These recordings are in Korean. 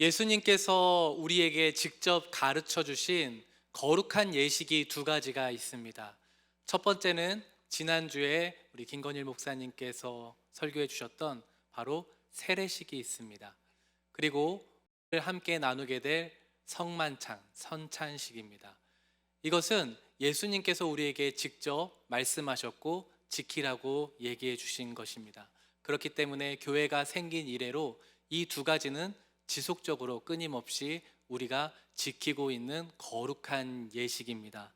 예수님께서 우리에게 직접 가르쳐 주신 거룩한 예식이 두 가지가 있습니다. 첫 번째는 지난주에 우리 김건일 목사님께서 설교해 주셨던 바로 세례식이 있습니다. 그리고 함께 나누게 될 성만찬, 선찬식입니다. 이것은 예수님께서 우리에게 직접 말씀하셨고 지키라고 얘기해 주신 것입니다. 그렇기 때문에 교회가 생긴 이래로 이 두 가지는 지속적으로 끊임없이 우리가 지키고 있는 거룩한 예식입니다.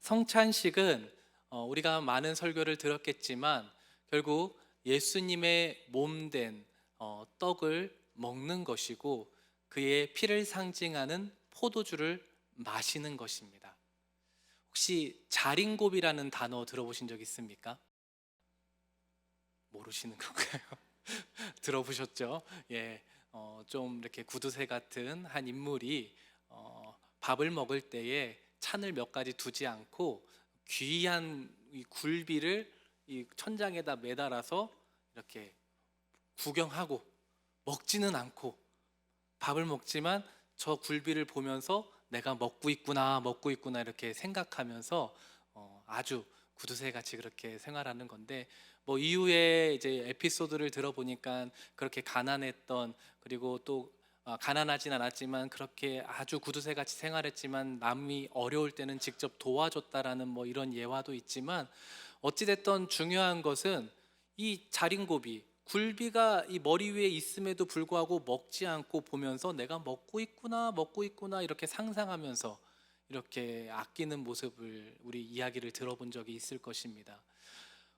성찬식은 어, 우리가 많은 설교를 들었겠지만 결국 예수님의 몸된 어, 떡을 먹는 것이고 그의 피를 상징하는 포도주를 마시는 것입니다. 혹시 자린고비라는 단어 들어보신 적 있습니까? 모르시는 건가요? 들어보셨죠? 예, 어, 좀 이렇게 구두쇠 같은 한 인물이 어, 밥을 먹을 때에 찬을 몇 가지 두지 않고 귀한 이 굴비를 이 천장에다 매달아서 이렇게 구경하고 먹지는 않고 밥을 먹지만 저 굴비를 보면서 내가 먹고 있구나 먹고 있구나 이렇게 생각하면서 어, 아주 구두쇠 같이 그렇게 생활하는 건데 뭐 이후에 이제 에피소드를 들어보니까 그렇게 가난했던 그리고 또 아, 가난하진 않았지만 그렇게 아주 구두쇠 같이 생활했지만 남이 어려울 때는 직접 도와줬다라는 뭐 이런 예화도 있지만 어찌됐던 중요한 것은 이 자린고비 굴비가 이 머리 위에 있음에도 불구하고 먹지 않고 보면서 내가 먹고 있구나 먹고 있구나 이렇게 상상하면서 이렇게 아끼는 모습을 우리 이야기를 들어본 적이 있을 것입니다.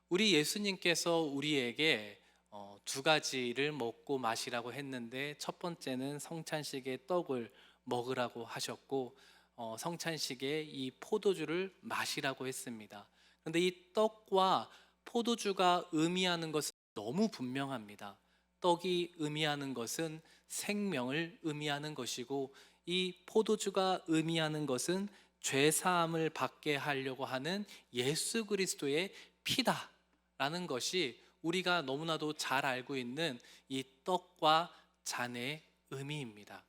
우리 예수님께서 우리에게 어, 두 가지를 먹고 마시라고 했는데 첫 번째는 성찬식의 떡을 먹으라고 하셨고 어, 성찬식에 이 포도주를 마시라고 했습니다. 그런데 이 떡과 포도주가 의미하는 것은 너무 분명합니다. 떡이 의미하는 것은 생명을 의미하는 것이고 이 포도주가 의미하는 것은 죄 사함을 받게 하려고 하는 예수 그리스도의 피다라는 것이 우리가 너무나도 잘 알고 있는 이 떡과 잔의 의미입니다.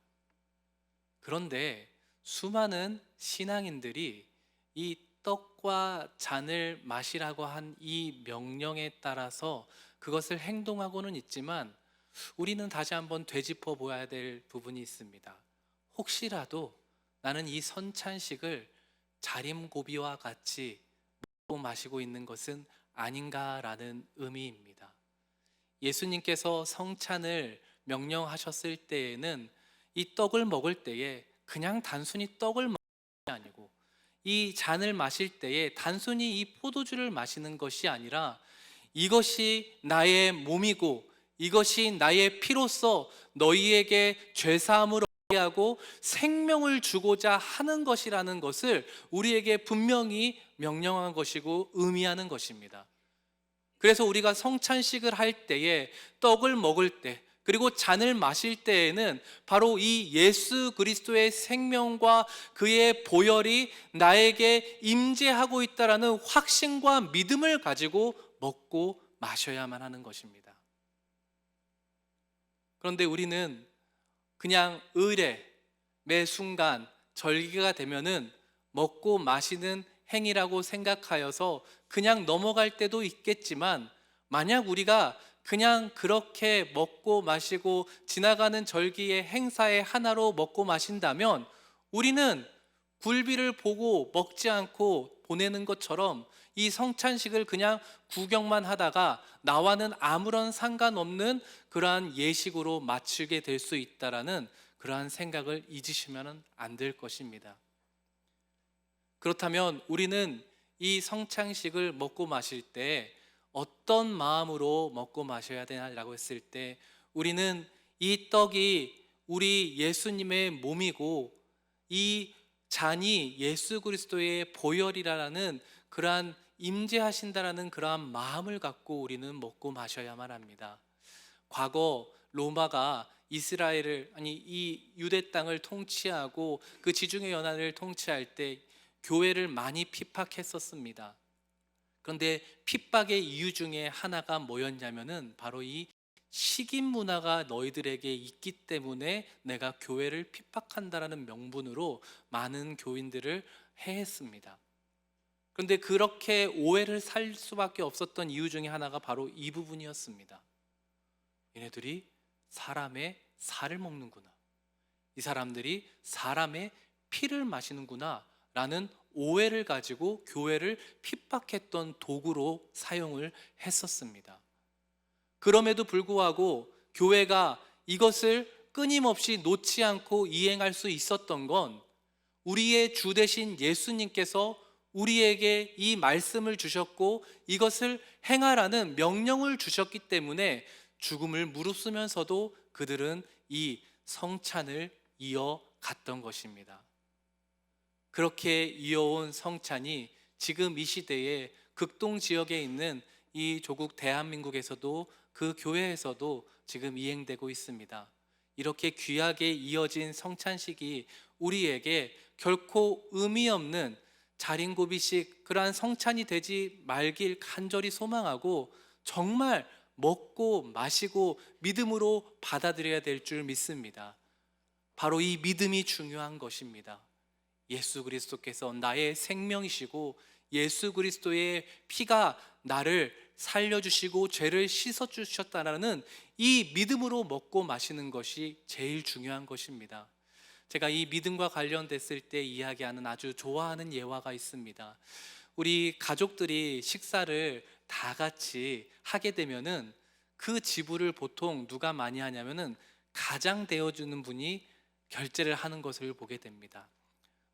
그런데 수많은 신앙인들이 이 떡과 잔을 마시라고 한 이 명령에 따라서 그것을 행동하고는 있지만 우리는 다시 한번 되짚어 보아야 될 부분이 있습니다. 혹시라도 나는 이 선찬식을 자림고비와 같이 먹고 마시고 있는 것은 아닌가라는 의미입니다. 예수님께서 성찬을 명령하셨을 때에는 이 떡을 먹을 때에 그냥 단순히 떡을 먹는 것이 아니고 이 잔을 마실 때에 단순히 이 포도주를 마시는 것이 아니라 이것이 나의 몸이고 이것이 나의 피로서 너희에게 죄 사함을 얻게 하고 생명을 주고자 하는 것이라는 것을 우리에게 분명히 명령한 것이고 의미하는 것입니다. 그래서 우리가 성찬식을 할 때에 떡을 먹을 때 그리고 잔을 마실 때에는 바로 이 예수 그리스도의 생명과 그의 보혈이 나에게 임재하고 있다라는 확신과 믿음을 가지고 먹고 마셔야만 하는 것입니다. 그런데 우리는 그냥 의례 매 순간 절기가 되면은 먹고 마시는 행위라고 생각하여서 그냥 넘어갈 때도 있겠지만 만약 우리가 그냥 그렇게 먹고 마시고 지나가는 절기의 행사의 하나로 먹고 마신다면 우리는 굴비를 보고 먹지 않고 보내는 것처럼 이 성찬식을 그냥 구경만 하다가 나와는 아무런 상관없는 그러한 예식으로 마치게 될 수 있다라는 그러한 생각을 잊으시면 안 될 것입니다. 그렇다면 우리는 이 성찬식을 먹고 마실 때 어떤 마음으로 먹고 마셔야 되나라고 했을 때 우리는 이 떡이 우리 예수님의 몸이고 이 잔이 예수 그리스도의 보혈이라는 그러한 임재하신다라는 그러한 마음을 갖고 우리는 먹고 마셔야만 합니다. 과거 로마가 이스라엘을 아니 이 유대 땅을 통치하고 그 지중해 연안을 통치할 때 교회를 많이 핍박했었습니다. 그런데 핍박의 이유 중에 하나가 뭐였냐면은 바로 이 식인 문화가 너희들에게 있기 때문에 내가 교회를 핍박한다라는 명분으로 많은 교인들을 해했습니다. 그런데 그렇게 오해를 살 수밖에 없었던 이유 중에 하나가 바로 이 부분이었습니다. 얘네들이 사람의 살을 먹는구나. 이 사람들이 사람의 피를 마시는구나. 라는 오해를 가지고 교회를 핍박했던 도구로 사용을 했었습니다. 그럼에도 불구하고 교회가 이것을 끊임없이 놓지 않고 이행할 수 있었던 건 우리의 주 대신 예수님께서 우리에게 이 말씀을 주셨고 이것을 행하라는 명령을 주셨기 때문에 죽음을 무릅쓰면서도 그들은 이 성찬을 이어갔던 것입니다. 그렇게 이어온 성찬이 지금 이 시대에 극동 지역에 있는 이 조국 대한민국에서도 그 교회에서도 지금 이행되고 있습니다. 이렇게 귀하게 이어진 성찬식이 우리에게 결코 의미 없는 자린고비식 그러한 성찬이 되지 말길 간절히 소망하고 정말 먹고 마시고 믿음으로 받아들여야 될 줄 믿습니다. 바로 이 믿음이 중요한 것입니다. 예수 그리스도께서 나의 생명이시고 예수 그리스도의 피가 나를 살려주시고 죄를 씻어주셨다라는 이 믿음으로 먹고 마시는 것이 제일 중요한 것입니다. 제가 이 믿음과 관련됐을 때 이야기하는 아주 좋아하는 예화가 있습니다. 우리 가족들이 식사를 다 같이 하게 되면은 그 지불을 보통 누가 많이 하냐면은 가장 되어주는 분이 결제를 하는 것을 보게 됩니다.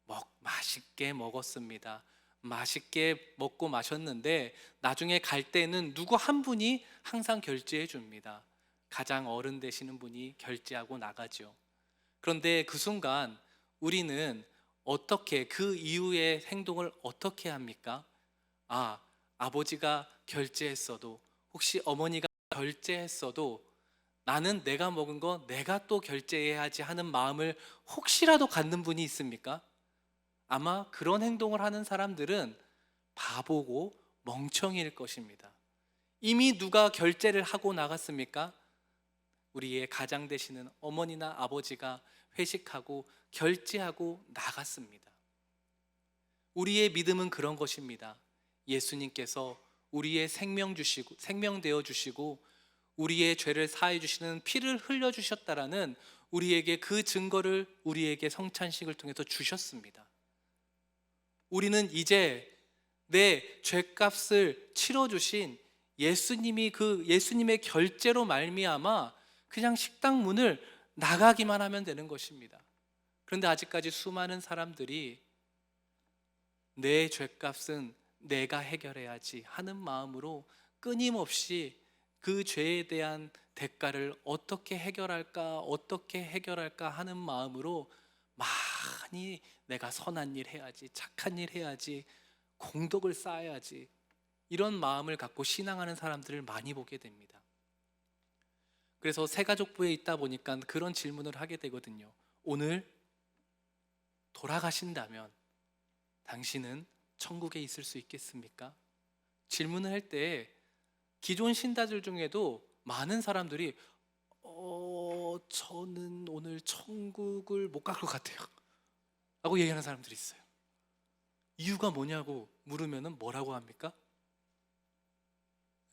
먹 맛있게 먹었습니다. 맛있게 먹고 마셨는데 나중에 갈 때는 누구 한 분이 항상 결제해 줍니다. 가장 어른 되시는 분이 결제하고 나가죠. 그런데 그 순간 우리는 어떻게 그 이후의 행동을 어떻게 합니까? 아, 아버지가 결제했어도 혹시 어머니가 결제했어도 나는 내가 먹은 거 내가 또 결제해야지 하는 마음을 혹시라도 갖는 분이 있습니까? 아마 그런 행동을 하는 사람들은 바보고 멍청이일 것입니다. 이미 누가 결제를 하고 나갔습니까? 우리의 가장 되시는 어머니나 아버지가 회식하고 결제하고 나갔습니다. 우리의 믿음은 그런 것입니다. 예수님께서 우리의 생명 주시고 생명 되어 주시고 우리의 죄를 사해 주시는 피를 흘려 주셨다라는 우리에게 그 증거를 우리에게 성찬식을 통해서 주셨습니다. 우리는 이제 내 죄값을 치러 주신 예수님이 그 예수님의 결제로 말미암아 그냥 식당 문을 나가기만 하면 되는 것입니다. 그런데 아직까지 수많은 사람들이 내 죄값은 내가 해결해야지 하는 마음으로 끊임없이 그 죄에 대한 대가를 어떻게 해결할까, 어떻게 해결할까 하는 마음으로 많이 내가 선한 일 해야지, 착한 일 해야지, 공덕을 쌓아야지 이런 마음을 갖고 신앙하는 사람들을 많이 보게 됩니다. 그래서 새가족부에 있다 보니까 그런 질문을 하게 되거든요. 오늘 돌아가신다면 당신은 천국에 있을 수 있겠습니까? 질문을 할 때 기존 신자들 중에도 많은 사람들이 어, 저는 오늘 천국을 못 갈 것 같아요. 라고 얘기하는 사람들이 있어요. 이유가 뭐냐고 물으면 뭐라고 합니까?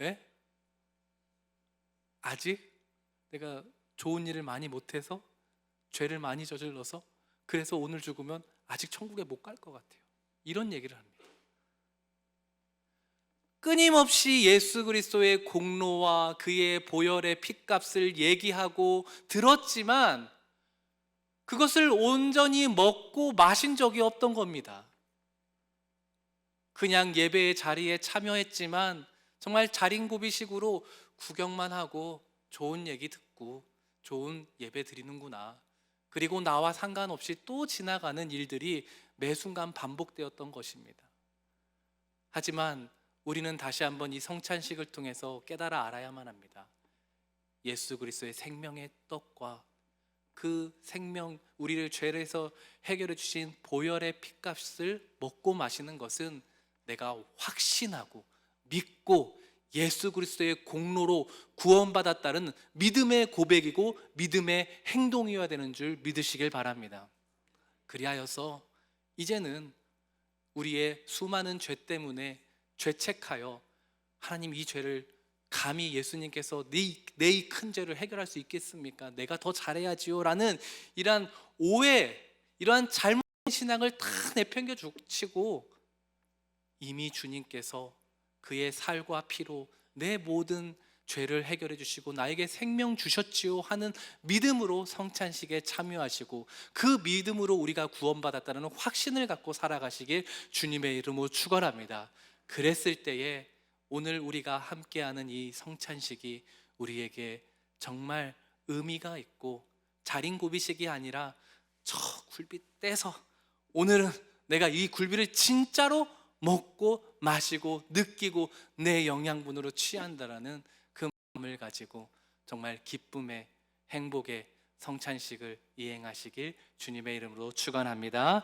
예? 아직 내가 좋은 일을 많이 못해서 죄를 많이 저질러서 그래서 오늘 죽으면 아직 천국에 못 갈 것 같아요. 이런 얘기를 합니다. 끊임없이 예수 그리스도의 공로와 그의 보혈의 핏값을 얘기하고 들었지만 그것을 온전히 먹고 마신 적이 없던 겁니다. 그냥 예배의 자리에 참여했지만 정말 자린고비식으로 구경만 하고 좋은 얘기 듣고 좋은 예배 드리는구나. 그리고 나와 상관없이 또 지나가는 일들이 매 순간 반복되었던 것입니다. 하지만 우리는 다시 한번 이 성찬식을 통해서 깨달아 알아야만 합니다. 예수 그리스도의 생명의 떡과 그 생명 우리를 죄에서 해결해 주신 보혈의 피값을 먹고 마시는 것은 내가 확신하고 믿고 예수 그리스도의 공로로 구원받았다는 믿음의 고백이고 믿음의 행동이어야 되는 줄 믿으시길 바랍니다. 그리하여서 이제는 우리의 수많은 죄 때문에 죄책하여 하나님 이 죄를 감히 예수님께서 내이 큰 죄를 해결할 수 있겠습니까? 내가 더 잘해야지요 라는 이러한 오해, 이러한 잘못된 신앙을 다 내팽겨 치고 이미 주님께서 그의 살과 피로 내 모든 죄를 해결해 주시고 나에게 생명 주셨지요 하는 믿음으로 성찬식에 참여하시고 그 믿음으로 우리가 구원받았다는 확신을 갖고 살아가시길 주님의 이름으로 축원합니다. 그랬을 때에 오늘 우리가 함께하는 이 성찬식이 우리에게 정말 의미가 있고 자린 고비식이 아니라 저 굴비 떼서 오늘은 내가 이 굴비를 진짜로 먹고 마시고 느끼고 내 영양분으로 취한다라는 그 마음을 가지고 정말 기쁨의 행복의 성찬식을 이행하시길 주님의 이름으로 축원합니다.